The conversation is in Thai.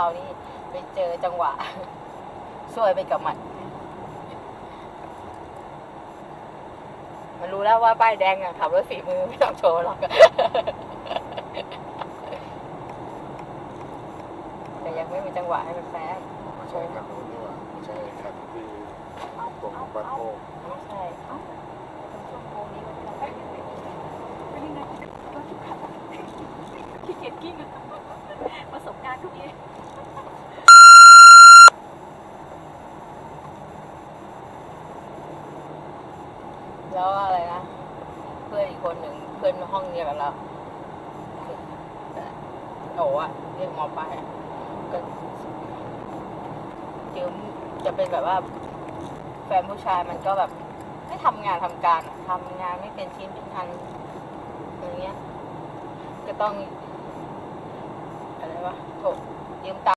เรานี่ไปเจอจังหวะสวยไปกับมัน มันรู้แล้วว่าป้ายแดงอะขับรถฝีมือไม่ต้องโชว์หรอกแต่ยังไม่มีจังหวะให้มันแฟร์ไม่ใช่คันนู้นนี่หว่าไม่ใช่คันที่ตรงบ้านโคกไม่ใช่เอ้าตรงช่วงโค้งนี้มันเป็นอะไร เป็นยังไงรถทุกคันขี้เกียจกิ้งอะประสบการณ์ทุกนี้ แล้วอะไรนะ เพื่อนอีกคนหนึ่งเพื่อนห้องเดียวกับเราโอ้อะเรียกหมอปลายก็จืมจะเป็นแบบว่า แฟนผู้ชายมันก็แบบ ไม่ทำงานทำการอะทำงานไม่เป็นชิ้นเป็นอันอย่างเงี้ย ก็ต้อง อะไรวะโถยืมตัง